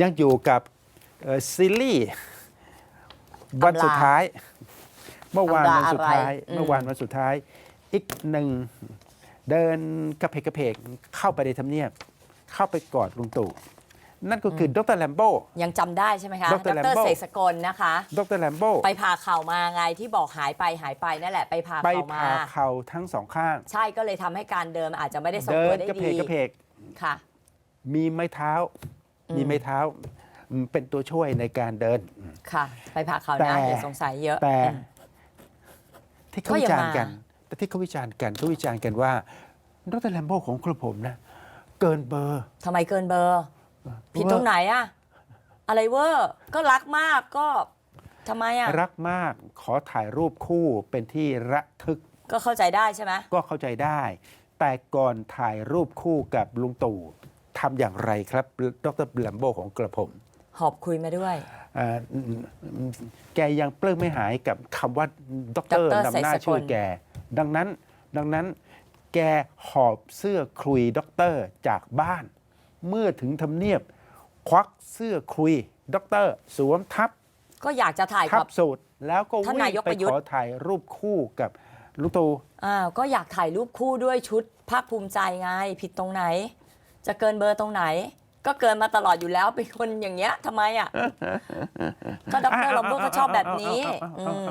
ยังอยู่กับเอ่อซีรีส์วันสุดท้าย เมื่อวานวันสุดท้ายอำลาอะไรอืมเมื่อวานวันสุดท้าย อีกหนึ่งเดินกระเพกกระเพกเข้าไปในทำเนียบ เข้าไปกอดลุงตู่นั่นก็คือดรแลมโบยังจำได้ใช่ไหมคะดดรร Lambo เสกสกลนะคะ ดรแลมโบไปผ่าเข่ามาไงที่บอกหายไปหายไปนั่นแหละไปผ่าไปเข่ามาผ่าเข่าทั้งสองข้าง ใช่ก็เลยทำให้การเดินอาจจะไม่ได้ทรงเดิตัวนได้กระเพดีกกระเพกค่ะ มีไม้เท้าอื มมีไม้เท้าอืมเป็นตัวช่วยในการเดิน ค่ะ ไปผ่าเข่าแต่นะเดี๋ยวสงสัยเยอะ แต่อืมที่เขาก็วิยังจารณ์มากัน แต่ที่เขาวิจารณ์กันเขาวิจารณ์กันว่าดรแลมโบของกระผมนะ เกินเบอร์ทำไมเกินเบอร์ ผิดตรงไหนอะอะไรเวอร์ก็รักมากก็ทำไมอะรักมากขอถ่ายรูปคู่เป็นที่ระทึก ก็เข้าใจได้ใช่ไหมก็เข้าใจได้ แต่ก่อนถ่ายรูปคู่กับลุงตู่ ทำอย่างไรครับ ดรแลมโบของกระผม หอบคุยมาด้วย อ่าอืมอืมแกยังปลื้มไม่หายกับคำว่าดดรรนำหน้าเสกสกล ชื่อแก ดังนั้นดังนั้นแกหอบเสื้อคลุยด็อกเตอร์จากบ้าน เมื่อถึงทำเนียบ ควักเสื้อคลุยด็อกเตอร์ สวมทับ ก็อยากจะถ่ายทักับบ สูตร แล้วก็ท่านวิ่นางยกไปประยุทขธ์อถ่ายรูปคู่กับลุงตู่ อ้าวก็อยากถ่ายรูปคู่ด้วยชุดภาคภูมิใจไง ผิดตรงไหน จะเกินเบอร์ตรงไหน ก็เกินมาตลอดอยู่แล้วเป็นคนอย่างเงี้ยทำไมอะก็ดรลอมโบก็ชอบแบบนี้ อืม